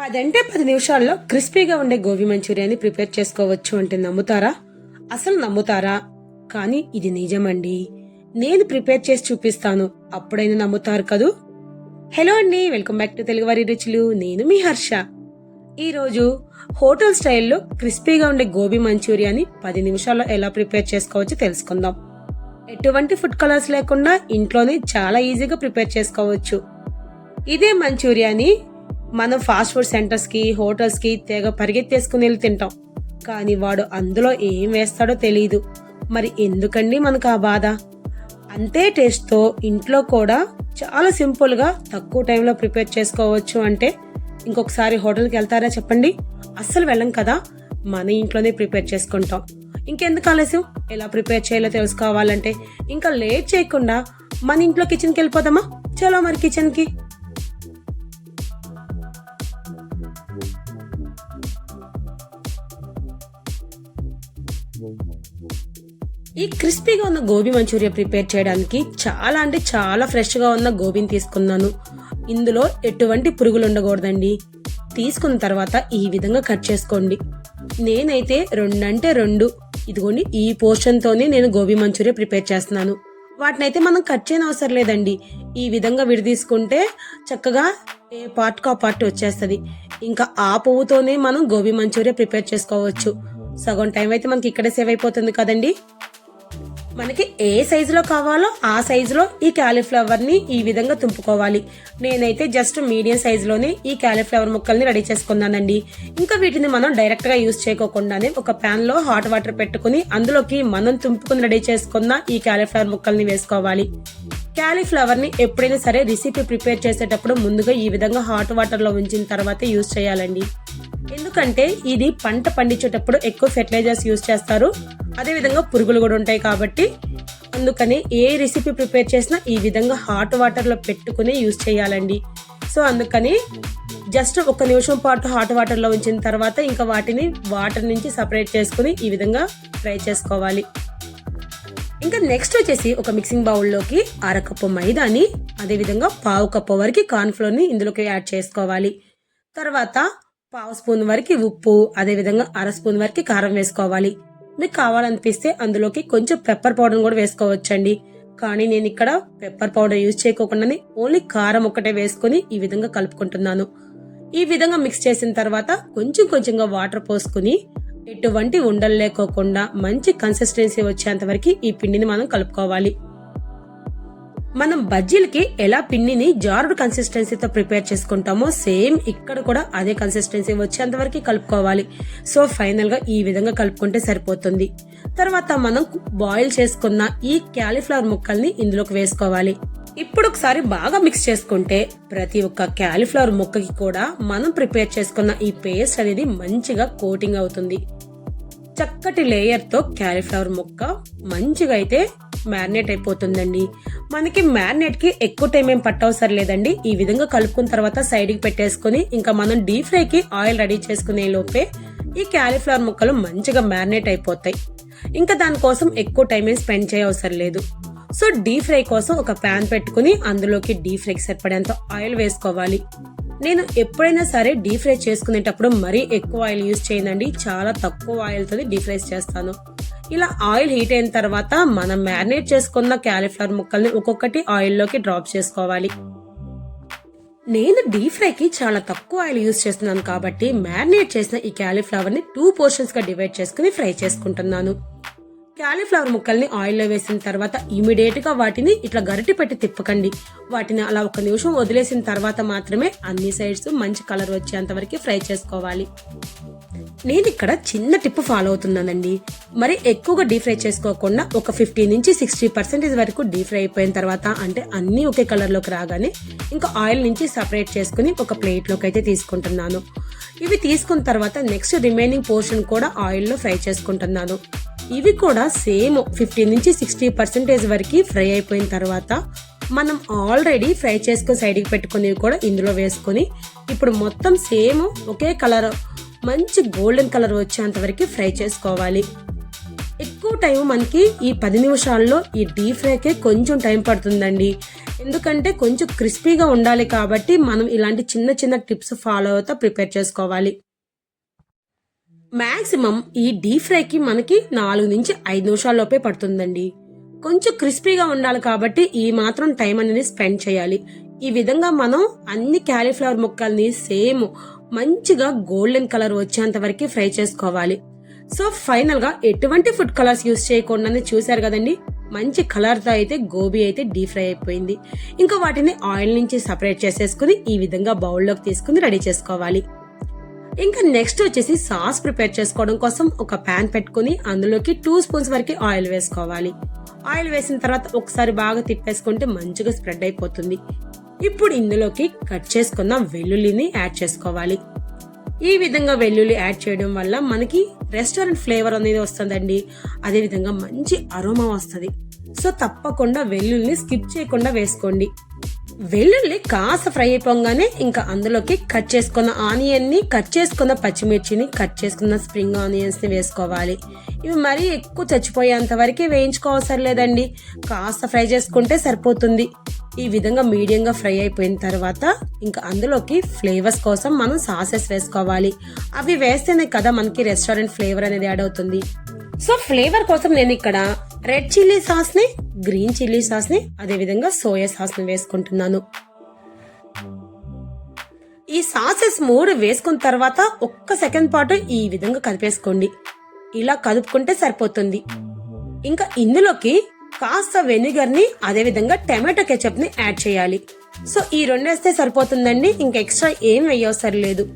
పదంటే పది నిమిషాల్లో క్రిస్పీగా ఉండే గోబీ మంచూరియాని ప్రిపేర్ చేసుకోవచ్చు అంటే నమ్ముతారా? అసలు నమ్ముతారా? కానీ ఇది నిజమండి. నేను ప్రిపేర్ చేసి చూపిస్తాను. అప్పుడైనా నమ్ముతారు కదూ? హలో అండి వెల్కమ్ బ్యాక్ టు తెలుగువారి రుచులు. నేను మీ హర్ష. ఈరోజు హోటల్ స్టైల్లో క్రిస్పీగా ఉండే గోబీ మంచూరియాని పది నిమిషాల్లో ఎలా ప్రిపేర్ చేసుకోవచ్చో తెలుసుకుందాం. ఎటువంటి ఫుడ్ కలర్స్ లేకుండా ఇంట్లోనే చాలా ఈజీగా ప్రిపేర్ చేసుకోవచ్చు. ఇదే మంచూరియాని మనం ఫాస్ట్ ఫుడ్ సెంటర్స్కి హోటల్స్కి తెగ పరిగెత్తేసుకుని వెళ్ళి తింటాం. కానీ వాడు అందులో ఏం వేస్తాడో తెలియదు మరి ఎందుకండి మనకు ఆ బాధ? అంతే టేస్ట్తో ఇంట్లో కూడా చాలా సింపుల్గా తక్కువ టైంలో ప్రిపేర్ చేసుకోవచ్చు అంటే ఇంకొకసారి హోటల్కి వెళ్తారా చెప్పండి? అస్సలు వెళ్ళం కదా. మన ఇంట్లోనే ప్రిపేర్ చేసుకుంటాం. ఇంకెందుకు ఆలస్యం? ఎలా ప్రిపేర్ చేయాలో తెలుసుకోవాలంటే ఇంకా లేట్ చేయకుండా మన ఇంట్లో కిచెన్కి వెళ్ళిపోదామా? చలో మరి కిచెన్కి ఈ క్రిస్పీగా ఉన్న గోబీ మంచూరియా ప్రిపేర్ చేయడానికి చాలా అంటే చాలా ఫ్రెష్గా ఉన్న గోబీని తీసుకున్నాను. ఇందులో ఎటువంటి పురుగులు ఉండకూడదండి. తీసుకున్న తర్వాత ఈ విధంగా కట్ చేసుకోండి. నేనైతే రెండంటే రెండు. ఇదిగోండి ఈ పోర్షన్తోనే నేను గోబీ మంచూరియా ప్రిపేర్ చేస్తున్నాను. వాటినైతే మనం కట్ చేయని అవసరం లేదండి. ఈ విధంగా విడదీసుకుంటే చక్కగా ఏ పార్ట్ కా పార్ట్ వచ్చేస్తుంది. ఇంకా ఆ పువ్వుతోనే మనం గోబీ మంచూరియా ప్రిపేర్ చేసుకోవచ్చు. సగం టైం అయితే మనకి ఇక్కడే సేవ్ అయిపోతుంది కదండి. మనకి ఏ సైజులో కావాలో ఆ సైజులో ఈ క్యాలీఫ్లవర్ని ఈ విధంగా తుంపుకోవాలి. నేనైతే జస్ట్ మీడియం సైజులోనే ఈ క్యాలీఫ్లవర్ ముక్కల్ని రెడీ చేసుకున్నానండి. ఇంకా వీటిని మనం డైరెక్ట్గా యూజ్ చేయకోకుండానే ఒక ప్యాన్లో హాట్ వాటర్ పెట్టుకుని అందులోకి మనం తుంపుకుని రెడీ చేసుకున్న ఈ క్యాలీఫ్లవర్ ముక్కల్ని వేసుకోవాలి. క్యాలీఫ్లవర్ని ఎప్పుడైనా సరే రెసిపీ ప్రిపేర్ చేసేటప్పుడు ముందుగా ఈ విధంగా హాట్ వాటర్లో ఉంచిన తర్వాత యూజ్ చేయాలండి. ఎందుకంటే ఇది పంట పండించేటప్పుడు ఎక్కువ ఫెర్టిలైజర్స్ యూజ్ చేస్తారు. అదే విధంగా పురుగులు కూడా ఉంటాయి కాబట్టి. అందుకని ఏ రెసిపీ ప్రిపేర్ చేసినా ఈ విధంగా హాట్ వాటర్లో పెట్టుకుని యూజ్ చేయాలండి. సో అందుకని జస్ట్ ఒక నిమిషం పాటు హాట్ వాటర్లో ఉంచిన తర్వాత ఇంకా వాటిని వాటర్ నుంచి సపరేట్ చేసుకుని ఈ విధంగా ఫ్రై చేసుకోవాలి. ఇంకా నెక్స్ట్ వచ్చేసి ఒక మిక్సింగ్ బౌల్లోకి అరకప్పు మైదాని అదేవిధంగా పావు కప్పు వరకు కార్న్ఫ్లోర్ని ఇందులోకి యాడ్ చేసుకోవాలి. తర్వాత పావు స్పూన్ వరకు ఉప్పు అదేవిధంగా అర స్పూన్ వరకు కారం వేసుకోవాలి. మీకు కావాలనిపిస్తే అందులోకి కొంచెం పెప్పర్ పౌడర్ కూడా వేసుకోవచ్చండి. కానీ నేను ఇక్కడ పెప్పర్ పౌడర్ యూజ్ చేయకోకుండానే ఓన్లీ కారం ఒక్కటే వేసుకొని ఈ విధంగా కలుపుకుంటున్నాను. ఈ విధంగా మిక్స్ చేసిన తర్వాత కొంచెం కొంచెంగా వాటర్ పోసుకుని ఎటువంటి ఉండలు లేకోకుండా మంచి కన్సిస్టెన్సీ వచ్చేంత వరకు ఈ పిండిని మనం కలుపుకోవాలి. మనం బజ్జీలకి ఎలా పిండిని జారుడు కన్సిస్టెన్సీతో ప్రిపేర్ చేసుకుంటామో సేమ్ ఇక్కడ కూడా అదే కన్సిస్టెన్సీ వచ్చేంత వరకు కలుపుకోవాలి. సో ఫైనల్గా ఈ విధంగా కలుపుకుంటే సరిపోతుంది. తర్వాత మనం బాయిల్ చేసుకున్న ఈ క్యాలీఫ్లవర్ ముక్కల్ని ఇందులోకి వేసుకోవాలి. ఇప్పుడు ఒకసారి బాగా మిక్స్ చేసుకుంటే ప్రతి ఒక్క క్యాలీఫ్లవర్ ముక్కకి కూడా మనం ప్రిపేర్ చేసుకున్న ఈ పేస్ట్ అనేది మంచిగా కోటింగ్ అవుతుంది. చక్కటి లేయర్తో క్యాలిఫ్లవర్ క్యాలీఫ్లవర్ ముక్క మంచిగా అయితే మ్యారినేట్ అయిపోతుందండి. మనకి మ్యారినేట్కి ఎక్కువ టైం ఏం పట్టవసరం లేదండి. ఈ విధంగా కలుపుకున్న తర్వాత సైడ్కి పెట్టేసుకుని ఇంకా మనం డీప్ ఫ్రైకి ఆయిల్ రెడీ చేసుకునే లోపే ఈ క్యాలీఫ్లవర్ ముక్కలు మంచిగా మ్యారినేట్ అయిపోతాయి. ఇంకా దానికోసం ఎక్కువ టైం ఏం స్పెండ్ చేయవసరం లేదు. సో డీప్ ఫ్రై కోసం ఒక ప్యాన్ పెట్టుకుని అందులోకి డీప్ ఫ్రైకి సరిపడేంత ఆయిల్ వేసుకోవాలి. నేను ఎప్పుడైనా సరే డీప్ ఫ్రై చేసుకునేటప్పుడు మరీ ఎక్కువ ఆయిల్ యూజ్ చేయనండి. చాలా తక్కువ ఆయిల్తో తోని డీప్ ఫ్రై చేస్తాను. ఇలా ఆయిల్ హీట్ అయిన తర్వాత మనం మ్యారినేట్ చేసుకున్న క్యాలీఫ్లవర్ ముక్కల్ని ఒక్కొక్కటి ఆయిల్లోకి డ్రాప్ చేసుకోవాలి. నేను డీప్ ఫ్రైకి చాలా తక్కువ ఆయిల్ యూజ్ చేస్తున్నాను కాబట్టి మ్యారినేట్ చేసిన ఈ క్యాలీఫ్లవర్ని టూ పోర్షన్స్గా డివైడ్ చేసుకుని ఫ్రై చేసుకుంటున్నాను. క్యాలీఫ్లవర్ ముక్కల్ని ఆయిల్లో వేసిన తర్వాత ఇమీడియట్గా వాటిని ఇట్లా గరిటి పెట్టి తిప్పకండి. వాటిని అలా ఒక నిమిషం వదిలేసిన తర్వాత మాత్రమే అన్ని సైడ్స్ మంచి కలర్ వచ్చేంత వరకు ఫ్రై చేసుకోవాలి. నేను ఇక్కడ చిన్న టిప్ ఫాలో అవుతున్నానండి. మరి ఎక్కువగా డీప్ ఫ్రై చేసుకోకుండా ఒక ఫిఫ్టీ నుంచి సిక్స్టీ పర్సెంటేజ్ వరకు డీప్ ఫ్రై అయిపోయిన తర్వాత అంటే అన్ని ఒకే కలర్లోకి రాగానే ఇంకా ఆయిల్ నుంచి సపరేట్ చేసుకుని ఒక ప్లేట్లోకి అయితే తీసుకుంటున్నాను. ఇవి తీసుకున్న తర్వాత నెక్స్ట్ రిమైనింగ్ పోర్షన్ కూడా ఆయిల్లో ఫ్రై చేసుకుంటున్నాను. ఇవి కూడా సేమ్ ఫిఫ్టీ నుంచి సిక్స్టీ పర్సెంటేజ్ వరకు ఫ్రై అయిపోయిన తర్వాత మనం ఆల్రెడీ ఫ్రై చేసుకుని సైడ్కి పెట్టుకునేవి కూడా ఇందులో వేసుకొని ఇప్పుడు మొత్తం సేమ్ ఒకే కలర్ మంచి గోల్డెన్ కలర్ వచ్చేంత వరకు ఫ్రై చేసుకోవాలి. ఎక్కువ టైం మనకి ఈ పది నిమిషాల్లో ఈ డీప్ ఫ్రైకే కొంచెం టైం పడుతుందండి. ఎందుకంటే కొంచెం క్రిస్పీగా ఉండాలి కాబట్టి మనం ఇలాంటి చిన్న చిన్న టిప్స్ ఫాలో అవుతా ప్రిపేర్ చేసుకోవాలి. మ్యాక్సిమం ఈ డీప్ ఫ్రైకి మనకి నాలుగు నుంచి ఐదు నిమిషాల్లోపే పడుతుందండి. కొంచెం క్రిస్పీగా ఉండాలి కాబట్టి ఈ మాత్రం టైం అనేది స్పెండ్ చేయాలి. ఈ విధంగా మనం అన్ని క్యాలీఫ్లవర్ ముక్కల్ని సేమ్ మంచిగా గోల్డెన్ కలర్ వచ్చేంత వరకు ఫ్రై చేసుకోవాలి. సో ఫైనల్గా ఎటువంటి ఫుడ్ కలర్స్ యూస్ చేయకుండానే చూసారు కదండి? మంచి కలర్తో అయితే గోబీ అయితే డీప్ ఫ్రై అయిపోయింది. ఇంకా వాటిని ఆయిల్ నుంచి సపరేట్ చేసేసుకుని ఈ విధంగా బౌల్లోకి తీసుకుని రెడీ చేసుకోవాలి. ఇంకా నెక్స్ట్ వచ్చేసి సాస్ ప్రిపేర్ చేసుకోవడం కోసం ఒక ప్యాన్ పెట్టుకుని అందులోకి టూ స్పూన్స్ వరకు ఆయిల్ వేసుకోవాలి. ఆయిల్ వేసిన తర్వాత ఒకసారి బాగా తిప్పేసుకుంటే మంచిగా స్ప్రెడ్ అయిపోతుంది. ఇప్పుడు ఇందులోకి కట్ చేసుకున్న వెల్లుల్లిని యాడ్ చేసుకోవాలి. ఈ విధంగా వెల్లుల్లి యాడ్ చేయడం వల్ల మనకి రెస్టారెంట్ ఫ్లేవర్ అనేది వస్తుందండి. అదే విధంగా మంచి అరోమా వస్తుంది. సో తప్పకుండా వెల్లుల్లిని స్కిప్ చేయకుండా వేసుకోండి. వెల్లుల్లి కాస్త ఫ్రై అయిపోగానే ఇంకా అందులోకి కట్ చేసుకున్న ఆనియన్ని కట్ చేసుకున్న పచ్చిమిర్చిని కట్ చేసుకున్న స్ప్రింగ్ ఆనియన్స్ని వేసుకోవాలి. ఇవి మరీ ఎక్కువ చచ్చిపోయేంత వరకే వేయించుకోవసరం లేదండి. కాస్త ఫ్రై చేసుకుంటే సరిపోతుంది. ఈ విధంగా మీడియంగా ఫ్రై అయిపోయిన తర్వాత ఇంకా అందులోకి ఫ్లేవర్స్ కోసం మనం సాసెస్ వేసుకోవాలి. అవి వేస్తేనే కదా మనకి రెస్టారెంట్ ఫ్లేవర్ అనేది యాడ్ అవుతుంది. సో ఫ్లేవర్ కోసం నేను ఇక్కడ రెడ్ చిల్లీ సాస్ని గ్రీన్ చిల్లీ సాస్ని అదే విధంగా సోయా సాస్ని వేసుకుంటున్నాను. ఈ సాసెస్ మూడు వేసుకున్న తర్వాత ఒక్క సెకండ్ పాటు ఈ విధంగా కలిపేసుకోండి. ఇలా కలుపుకుంటే సరిపోతుంది. ఇంకా ఇందులోకి కాస్త వెనిగర్ని అదే విధంగా టమాటో కెచప్ని యాడ్ చేయాలి. సో ఈ రెండు వేస్తే సరిపోతుందండి. ఇంకా ఎక్స్ట్రా ఏం వేయవసరం లేదు.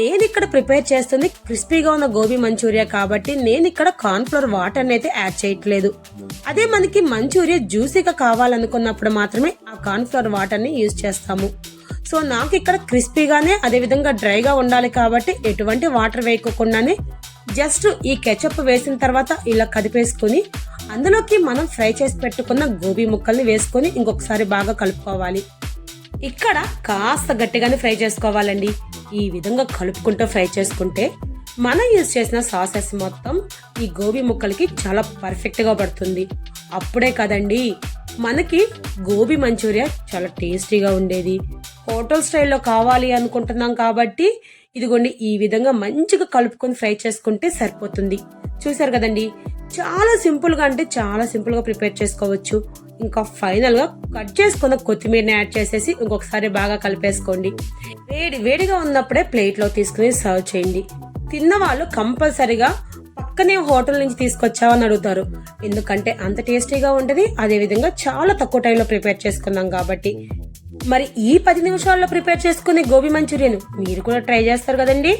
నేను ఇక్కడ ప్రిపేర్ చేస్తుంది క్రిస్పీగా ఉన్న గోబీ మంచూరియా కాబట్టి నేను ఇక్కడ కార్న్ఫ్లవర్ వాటర్ అయితే యాడ్ చేయట్లేదు. అదే మనకి మంచూరియా జ్యూసీగా కావాలనుకున్నప్పుడు మాత్రమే ఆ కార్న్ఫ్లవర్ వాటర్ని యూజ్ చేస్తాము. సో నాకు ఇక్కడ క్రిస్పీగానే అదే విధంగా డ్రైగా ఉండాలి కాబట్టి ఎటువంటి వాటర్ వేయకుండానే జస్ట్ ఈ కెచప్ వేసిన తర్వాత ఇలా కదిపేసుకుని అందులోకి మనం ఫ్రై చేసి పెట్టుకున్న గోబీ ముక్కల్ని వేసుకొని ఇంకొకసారి బాగా కలుపుకోవాలి. ఇక్కడ కాస్త గట్టిగానే ఫ్రై చేసుకోవాలండి. ఈ విధంగా కలుపుకుంటూ ఫ్రై చేసుకుంటే మనం యూజ్ చేసిన సాసెస్ మొత్తం ఈ గోబీ ముక్కలకి చాలా పర్ఫెక్ట్గా పడుతుంది. అప్పుడే కదండి మనకి గోబీ మంచూరియా చాలా టేస్టీగా ఉండేది. హోటల్ స్టైల్లో కావాలి అనుకుంటున్నాం కాబట్టి ఇదిగోండి ఈ విధంగా మంచిగా కలుపుకొని ఫ్రై చేసుకుంటే సరిపోతుంది. చూసారు కదండి చాలా సింపుల్గా అంటే చాలా సింపుల్గా ప్రిపేర్ చేసుకోవచ్చు. ఇంకా ఫైనల్గా కట్ చేసుకున్న కొత్తిమీరని యాడ్ చేసేసి ఇంకొకసారి బాగా కలిపేసుకోండి. వేడి వేడిగా ఉన్నప్పుడే ప్లేట్లో తీసుకుని సర్వ్ చేయండి. తిన్న వాళ్ళు కంపల్సరిగా పక్కనే హోటల్ నుంచి తీసుకొచ్చావని అడుగుతారు. ఎందుకంటే అంత టేస్టీగా ఉంటుంది అదే విధంగా చాలా తక్కువ టైంలో ప్రిపేర్ చేసుకున్నాం కాబట్టి. మరి ఈ పది నిమిషాల్లో ప్రిపేర్ చేసుకునే గోబీ మంచూరియన్ మీరు కూడా ట్రై చేస్తారు కదండి?